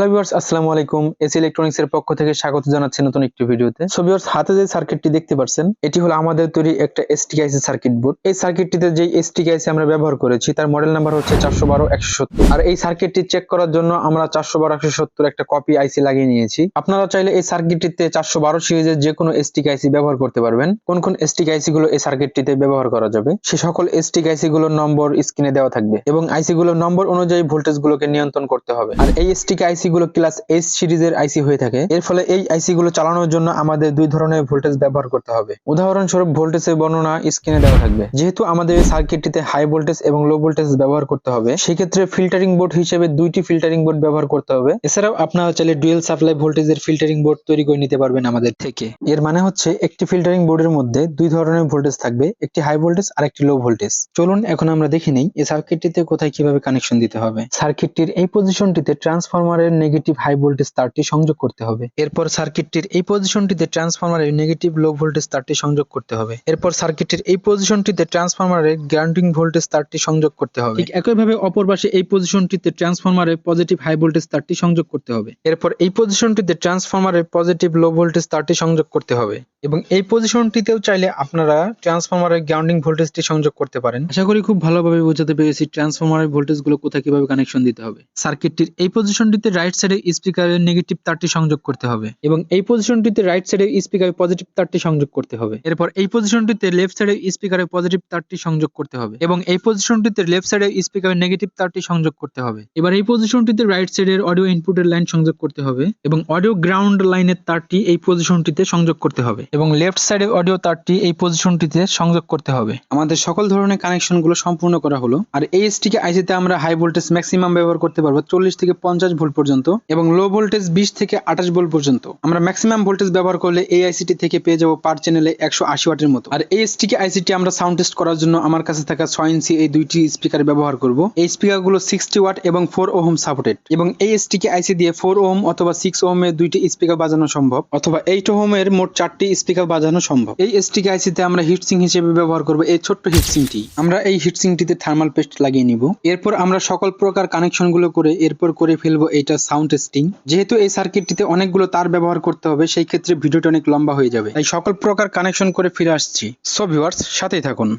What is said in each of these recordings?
Hello viewers আসসালামু আলাইকুম। AC electronics এর পক্ষ থেকে স্বাগত জানাচ্ছি নতুন একটি ভিডিওতে। সো ভিউয়ার্স হাতে যে সার্কিটটি দেখতে পাচ্ছেন এটি হলো আমাদের তৈরি একটা এসটিআইসি সার্কিট বোর্ড এই সার্কিটটিতে যে এসটিআইসি আমরা ব্যবহার করেছি, তার মডেল নাম্বার হচ্ছে চারশো বারো একশো সত্তর। আর এই সার্কিটটি চেক করার জন্য আমরা চারশো বারো একশো সত্তর একটা কপি আইসি লাগিয়ে নিয়েছি। আপনারা চাইলে এই সার্কিটটিতে চারশো বারো সিরিজের যে কোনো এসটিক আইসি ব্যবহার করতে পারবেন। কোন কোন এসটিক আইসি গুলো এই সার্কিটটিতে ব্যবহার করা যাবে, সে সকল এসটিক আইসি গুলোর নম্বর স্ক্রিনে দেওয়া থাকবে এবং আইসি গুলোর নম্বর অনুযায়ী ভোল্টেজ গুলোকে নিয়ন্ত্রণ করতে হবে। আর এই এসটিক আইসি গুলো ক্লাস এস সিরিজের আইসি হয়ে থাকে। এর ফলে এই আইসি গুলো চালানোর জন্য আমাদের দুই ধরনের ভোল্টেজ ব্যবহার করতে হবে। উদাহরণস্বরূপ ভোল্টেজের বর্ণনা স্ক্রিনে দেওয়া থাকবে। যেহেতু আমাদের এই সার্কিটটিতে হাই ভোল্টেজ এবং লো ভোল্টেজ ব্যবহার করতে হবে, সেক্ষেত্রে ফিল্টারিং বোর্ড হিসেবে দুইটি ফিল্টারিং বোর্ড ব্যবহার করতে হবে। এছাড়াও আপনারা চাইলে ডুয়েল সাপ্লাই ভোল্টেজের ফিল্টারিং বোর্ড তৈরি করে নিতে পারবেন আমাদের থেকে। এর মানে হচ্ছে একটি ফিল্টারিং বোর্ডের মধ্যে দুই ধরনের ভোল্টেজ থাকবে, একটি হাই ভোল্টেজ আর একটি লো ভোল্টেজ চলুন এখন আমরা দেখে নেই, এই সার্কিটটিতে কোথায় কীভাবে কানেকশন দিতে হবে। সার্কিটটির এই পজিশনটিতে ট্রান্সফরমারের নেগেটিভ হাই ভোল্টেজ তারটি সংযোগ করতে হবে। এরপর সার্কিটটির এই পজিশনটিতে ট্রান্সফরমারের নেগেটিভ লো ভোল্টেজ তারটি সংযোগ করতে হবে। এরপর সার্কিটের এই পজিশনটিতে ট্রান্সফরমারের গ্রাউন্ডিং ভোল্টেজ তারটি সংযোগ করতে হবে। ঠিক একইভাবে অপর পাশে এই পজিশনটিতে ট্রান্সফরমারের পজিটিভ হাই ভোল্টেজ তারটি সংযোগ করতে হবে। এরপর এই পজিশনটিতে ট্রান্সফরমারের পজিটিভ লো ভোল্টেজ তারটি সংযোগ করতে হবে। এবং এই পজিশনটিতেও চাইলে আপনারা ট্রান্সফরমারের গ্রাউন্ডিং ভোল্টেজটি সংযোগ করতে পারেন। আশা করি খুব ভালোভাবে বোঝাতে পেরেছি ট্রান্সফরমারের ভোল্টেজগুলো কোথায় কীভাবে কানেকশন দিতে হবে। সার্কিটটির এই পজিশনটিতে রাইট সাইডে স্পিকারের নেগেটিভ তারটি সংযোগ করতে হবে। এবং এই পজিশনটিতে রাইট সাইডে স্পিকারের পজিটিভ তারটি সংযোগ করতে হবে। এরপর এই পজিশনটিতে লেফট সাইডে স্পিকারের পজিটিভ তারটি সংযোগ করতে হবে এবং এই পজিশনটিতে লেফট সাইডে স্পিকারের নেগেটিভ তারটি সংযোগ করতে হবে। এবার এই পজিশনটিতে রাইট সাইডের অডিও ইনপুটের লাইন সংযোগ করতে হবে এবং অডিও গ্রাউন্ড লাইনের তারটি এই পজিশনটিতে সংযোগ করতে হবে এবং লেফট সাইডে অডিও তারটি এই পজিশনটিতে সংযোগ করতে হবে। আমাদের সকল ধরনের কানেকশনগুলো সম্পূর্ণ করা হলো। আর এই এসটিকে আইসিতে আমরা হাই ভোল্টেজ ম্যাক্সিমাম ব্যবহার করতে পারব চল্লিশ থেকে পঞ্চাশ ভোল্ট পর্যন্ত। এবং লো ভোল্টেজ বিশ থেকে আঠাশ ভোল্ট পর্যন্ত। আমরা ম্যাক্সিমাম ভোল্টেজ ব্যবহার করলে এই আইসিটি থেকে পেয়ে যাব পার চ্যানেলে একশো আশি ওয়াটের মতো। আর এই এসটিকে আইসিটি আমরা সাউন্ড টেস্ট করার জন্য আমার কাছে থাকা ছয় ইঞ্চি এই দুইটি স্পিকার ব্যবহার করব। এই স্পিকারগুলো সিক্সটি ওয়াট এবং ফোর ওহম সাপোর্টেড এবং এই এসটিকে আইসি দিয়ে ফোর ওহম অথবা সিক্স ওহম এর দুইটি স্পিকার বাজানো সম্ভব, অথবা এইট ওহম এর মোট চারটি স্পিকার বাজানো সম্ভব। এই এসটিকে আইসিতে আমরা হিটসিং হিসেবে ব্যবহার করব এই ছোট্ট হিটসিংটি আমরা এই হিটসিংটিতে থার্মাল পেস্ট লাগিয়ে নিব। এরপর আমরা সকল প্রকার কানেকশনগুলো করে এরপর করে ফেলব এইটা সাউন্ড টেস্টিং যেহেতু এই সার্কিটটিতে অনেকগুলো তার ব্যবহার করতে হবে, সেই ক্ষেত্রে ভিডিওটা অনেক লম্বা হয়ে যাবে। তাই সকল প্রকার কানেকশন করে ফিরে আসছি। সো ভিউয়ার্স সাথেই থাকুন।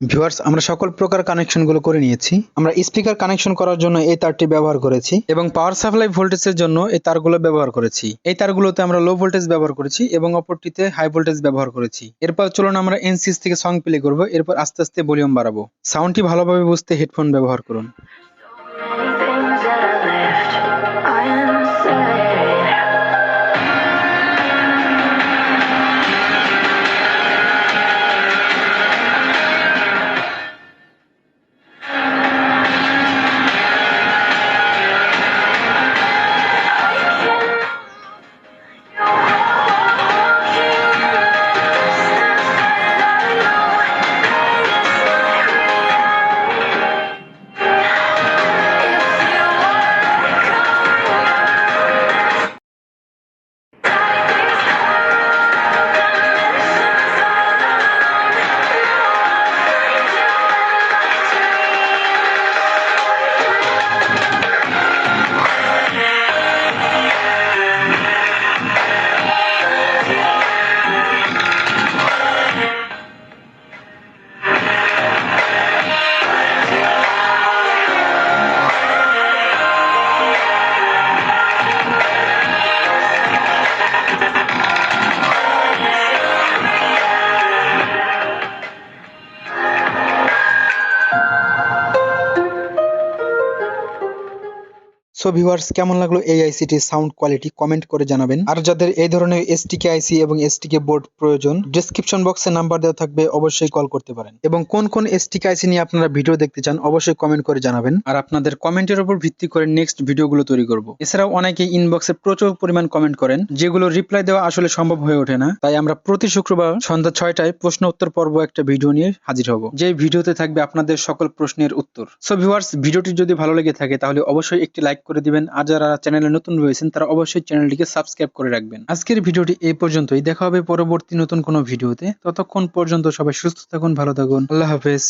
ভিউয়ার্স আমরা সকল প্রকার কানেকশনগুলো করে নিয়েছি। আমরা স্পিকার কানেকশন করার জন্য এই তারটি ব্যবহার করেছি এবং পাওয়ার সাপ্লাই ভোল্টেজের জন্য এই তারগুলো ব্যবহার করেছি। এই তারগুলোতে আমরা লো ভোল্টেজ ব্যবহার করেছি এবং অপরটিতে হাই ভোল্টেজ ব্যবহার করেছি। এরপর চলুন আমরা এনসিএস থেকে সং প্লে করব। এরপর আস্তে আস্তে ভলিউম বাড়াবো। সাউন্ডটি ভালোভাবে বুঝতে হেডফোন ব্যবহার করুন। Things that I left unsaid. So viewers, কেমন লাগল এই আইসিটির সাউন্ড কোয়ালিটি? কমেন্ট করে জানাবেন। আর যাদের এই ধরনের এসটিকে আইসি এবং এসটিকে বোর্ড প্রয়োজন ডেসক্রিপশন বক্সে নাম্বার দেওয়া থাকবে, অবশ্যই কল করতে পারেন। এবং কোন কোন এসটিকে আইসি নিয়ে আপনারা ভিডিও দেখতে চান, অবশ্যই কমেন্ট করে জানাবেন। আর আপনাদের কমেন্টের উপর ভিত্তি করে নেক্সট ভিডিওগুলো তৈরি করব। এছাড়াও অনেকে ইনবক্সে প্রচুর পরিমাণ কমেন্ট করেন, যেগুলো রিপ্লাই দেওয়া আসলে সম্ভব হয়ে ওঠে না। তাই আমরা প্রতি শুক্রবার সন্ধ্যা ছয়টায় প্রশ্ন উত্তর পর্ব একটা ভিডিও নিয়ে হাজির হব। যে ভিডিওতে থাকবে আপনাদের সকল প্রশ্নের উত্তর। সো ভিউয়ার্স ভিডিওটি যদি ভালো লেগে থাকে, তাহলে অবশ্যই একটি লাইক করে দিবেন। আর যারা চ্যানেলে নতুন রয়েছেন, তারা অবশ্যই চ্যানেলটিকে সাবস্ক্রাইব করে রাখবেন। আজকের ভিডিওটি এই পর্যন্তই। দেখা হবে পরবর্তী নতুন কোনো ভিডিওতে। ততক্ষণ পর্যন্ত সবাই সুস্থ থাকুন, ভালো থাকুন। আল্লাহ হাফেজ।